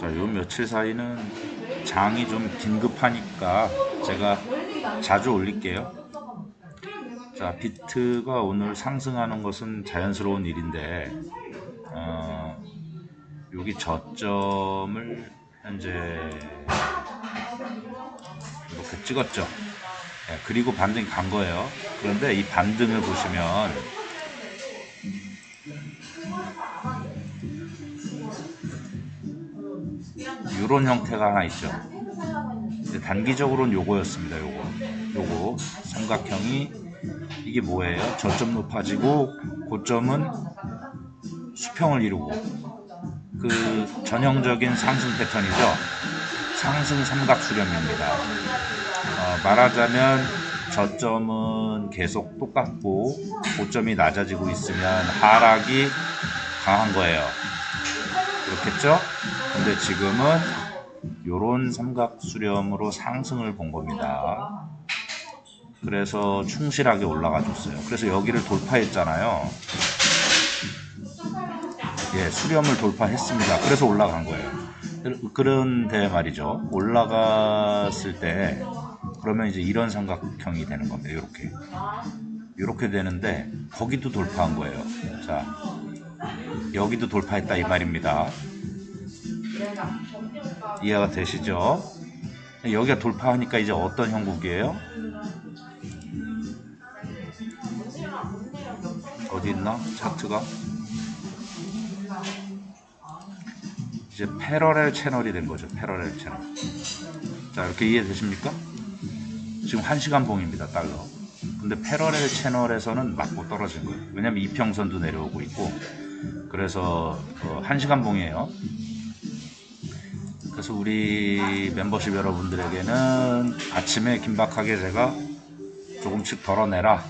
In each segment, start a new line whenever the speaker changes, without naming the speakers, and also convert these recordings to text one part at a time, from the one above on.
자, 요 며칠 사이는 장이 좀 긴급하니까 제가 자주 올릴게요. 자, 비트가 오늘 상승하는 것은 자연스러운 일인데, 어, 여기 저점을 현재 이렇게 찍었죠. 예, 그리고 반등이 간 거예요. 그런데 이 반등을 보시면 이런 형태가 하나 있죠. 단기적으로는 요거였습니다. 요거, 요거 삼각형이 이게 뭐예요? 저점 높아지고 고점은 수평을 이루고 그 전형적인 상승 패턴이죠. 상승 삼각 수렴입니다. 어, 말하자면 저점은 계속 똑같고 고점이 낮아지고 있으면 하락이 강한 거예요. 그렇겠죠? 근데 지금은 요런 삼각 수렴으로 상승을 본 겁니다. 그래서 충실하게 올라가 줬어요. 그래서 여기를 돌파했잖아요. 예, 수렴을 돌파했습니다. 그래서 올라간 거예요. 그런데 말이죠. 올라갔을 때 그러면 이제 이런 삼각형이 되는 겁니다. 이렇게 이렇게 되는데 거기도 돌파한 거예요. 자, 여기도 돌파했다 이 말입니다. 이해가 되시죠? 여기가 돌파하니까 이제 어떤 형국이에요? 어디 있나? 차트가? 이제 패러렐 채널이 된 거죠. 패러렐 채널. 자, 이렇게 이해되십니까? 지금 1시간 봉입니다. 달러. 근데 패러렐 채널에서는 맞고 떨어진 거예요. 왜냐면 이평선도 내려오고 있고 그래서 어, 1시간 봉이에요. 그래서 우리 멤버십 여러분들에게는 아침에 긴박하게 제가 조금씩 덜어내라.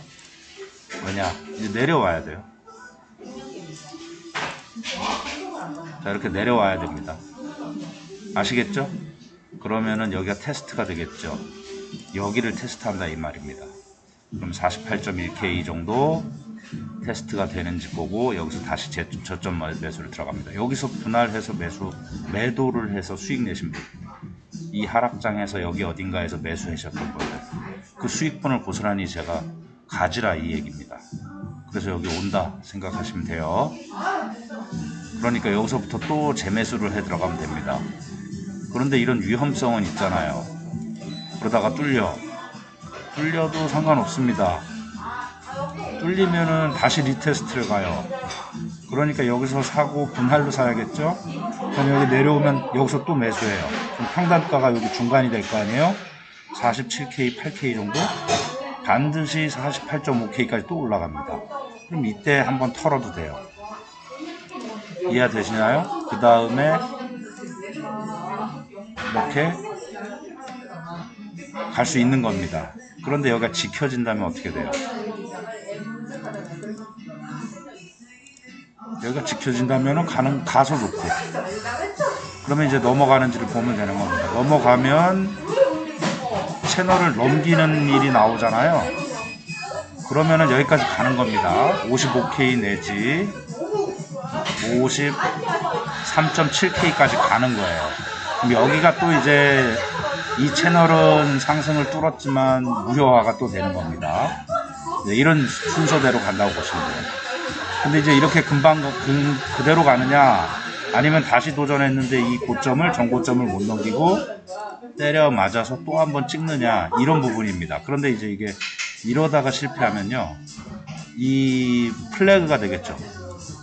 왜냐? 이제 내려와야 돼요. 자, 이렇게 내려와야 됩니다. 아시겠죠? 그러면은 여기가 테스트가 되겠죠. 여기를 테스트한다 이 말입니다. 그럼 48.1K 정도 테스트가 되는지 보고 여기서 다시 제, 저점 매수를 들어갑니다. 여기서 분할해서 매수 매도를 해서 수익 내신 분. 이 하락장에서 여기 어딘가에서 매수하셨던 거예요. 그 수익분을 고스란히 제가 가지라 이 얘기입니다. 그래서 여기 온다 생각하시면 돼요. 그러니까 여기서부터 또 재매수를 해 들어가면 됩니다. 그런데 이런 위험성은 있잖아요. 그러다가 뚫려. 뚫려도 상관없습니다. 뚫리면은 다시 리테스트를 가요. 그러니까 여기서 사고 분할로 사야겠죠? 그럼 여기 내려오면 여기서 또 매수해요. 그럼 평단가가 여기 중간이 될 거 아니에요? 47K, 8K 정도? 반드시 48.5K까지 또 올라갑니다. 그럼 이때 한번 털어도 돼요. 이해되시나요? 그 다음에 이렇게 갈 수 있는 겁니다. 그런데 여기가 지켜진다면 어떻게 돼요? 여기가 지켜진다면 가는 가서 좋고 그러면 이제 넘어가는지를 보면 되는 겁니다. 넘어가면 채널을 넘기는 일이 나오잖아요. 그러면은 여기까지 가는 겁니다. 55K 내지 53.7K까지 가는 거예요. 그럼 여기가 또 이제 이 채널은 상승을 뚫었지만 무효화가 또 되는 겁니다. 네, 이런 순서대로 간다고 보시면 돼요. 근데 이제 이렇게 금방 그, 그대로 가느냐 아니면 다시 도전했는데 이 고점을 전고점을 못 넘기고 때려 맞아서 또 한 번 찍느냐 이런 부분입니다. 그런데 이제 이게 이러다가 실패하면요 이 플래그가 되겠죠.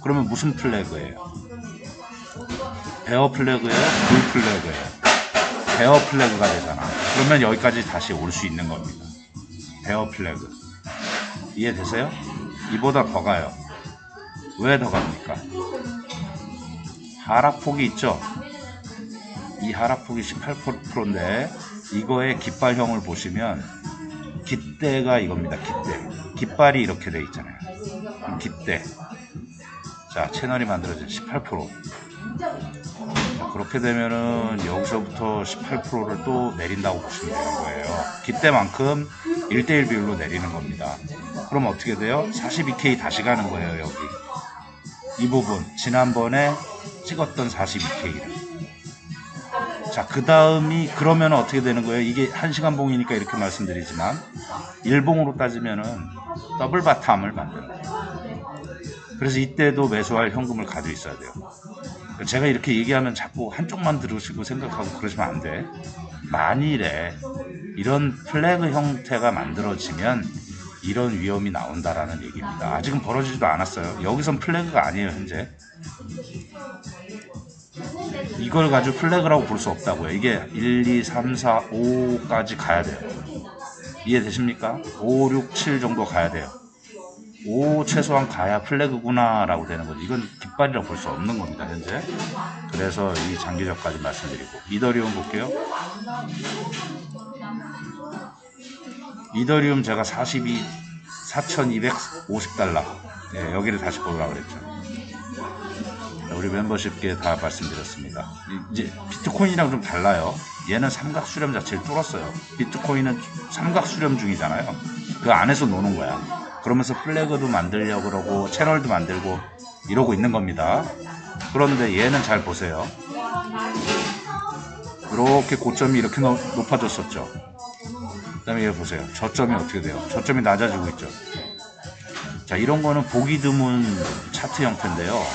그러면 무슨 플래그예요? 베어 플래그예요? 불 플래그예요? 베어 플래그가 되잖아. 그러면 여기까지 다시 올 수 있는 겁니다. 베어 플래그. 이해되세요? 이보다 더 가요. 왜 더 갑니까? 하락폭이 있죠? 이 하락폭이 18%인데 이거의 깃발형을 보시면 깃대가 이겁니다. 깃대. 깃발이 이렇게 돼 있잖아요. 깃대. 자, 채널이 만들어진 18%. 자, 그렇게 되면은 여기서부터 18%를 또 내린다고 보시면 되는 거예요. 깃대만큼 1대1 비율로 내리는 겁니다. 그럼 어떻게 돼요? 42K 다시 가는 거예요, 여기. 이 부분. 지난번에 찍었던 42K를. 자, 그 다음이 그러면 어떻게 되는 거예요? 이게 한시간 봉이니까 이렇게 말씀드리지만 일봉으로 따지면은 더블 바텀을 만드는 거예요. 그래서 이때도 매수할 현금을 가지고 있어야 돼요. 제가 이렇게 얘기하면 자꾸 한쪽만 들으시고 생각하고 그러시면 안 돼. 만일에 이런 플래그 형태가 만들어지면 이런 위험이 나온다라는 얘기입니다. 아직은 벌어지지도 않았어요. 여기선 플래그가 아니에요, 현재. 이걸 가지고 플래그라고 볼 수 없다고요. 이게 1, 2, 3, 4, 5까지 가야 돼요. 이해되십니까? 5, 6, 7 정도 가야 돼요. 5 최소한 가야 플래그구나라고 되는 거죠. 이건 깃발이라고 볼 수 없는 겁니다, 현재. 그래서 이 장기적까지 말씀드리고. 이더리움 볼게요. 이더리움 제가 42, 4,250달러. 예, 여기를 다시 보려고 그랬죠. 우리 멤버십께 다 말씀드렸습니다. 이- 이제 비트코인이랑 좀 달라요. 얘는 삼각 수렴 자체를 뚫었어요. 비트코인은 삼각 수렴 중이잖아요. 그 안에서 노는 거야. 그러면서 플래그도 만들려고 그러고 채널도 만들고 이러고 있는 겁니다. 그런데 얘는 잘 보세요. 이렇게 고점이 이렇게 높- 높아졌었죠. 그 다음에 얘 보세요. 저점이 어떻게 돼요? 저점이 낮아지고 있죠. 자, 이런 거는 보기 드문 차트 형태인데요.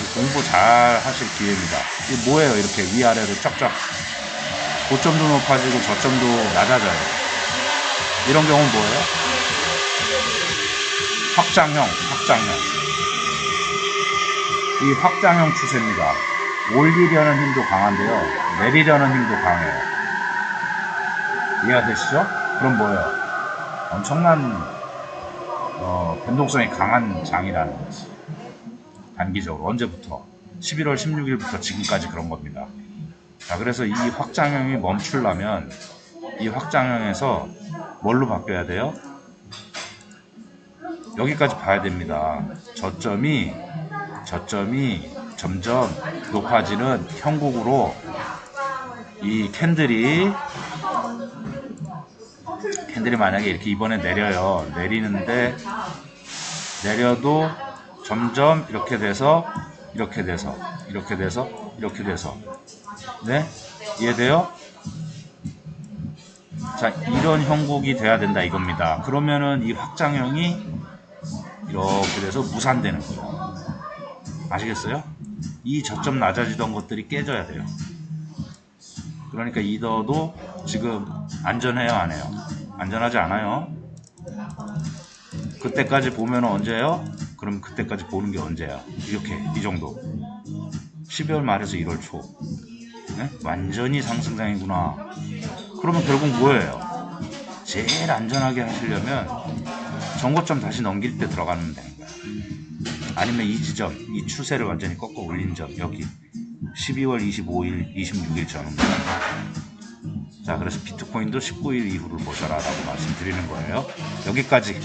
이 공부 잘 하실 기회입니다. 이게 뭐예요? 이렇게 위아래로 쫙쫙. 고점도 높아지고 저점도 낮아져요. 이런 경우는 뭐예요? 확장형, 확장형. 이 확장형 추세입니다. 올리려는 힘도 강한데요. 내리려는 힘도 강해요. 이해가 되시죠? 그럼 뭐예요? 엄청난 어, 변동성이 강한 장이라는 거지. 단기적으로 언제부터? 11월 16일부터 지금까지 그런 겁니다. 자, 그래서 이 확장형이 멈추려면 이 확장형에서 뭘로 바뀌어야 돼요? 여기까지 봐야 됩니다. 저점이 저점이 점점 높아지는 형국으로 이 캔들이 캔들이 만약에 이렇게 이번에 내려요. 내리는데 내려도 점점 이렇게 돼서 이렇게 돼서 이렇게 돼서 이렇게 돼서 네 이해돼요? 자 이런 형국이 돼야 된다 이겁니다. 그러면은 이 확장형이 이렇게 돼서 무산되는 거예요. 아시겠어요? 이 저점 낮아지던 것들이 깨져야 돼요. 그러니까 이더도 지금 안전해요, 안 해요? 안전하지 않아요. 그때까지 보면 언제요? 그럼 그때까지 보는 게 언제야? 이렇게 이 정도. 12월 말에서 1월 초. 네? 완전히 상승장이구나. 그러면 결국 뭐예요? 제일 안전하게 하시려면 정고점 다시 넘길 때 들어가면 되는 거야. 아니면 이 지점, 이 추세를 완전히 꺾어 올린 점 여기 12월 25일, 26일 전후입니다. 자, 그래서 비트코인도 19일 이후를 보셔라 라고 말씀드리는 거예요. 여기까지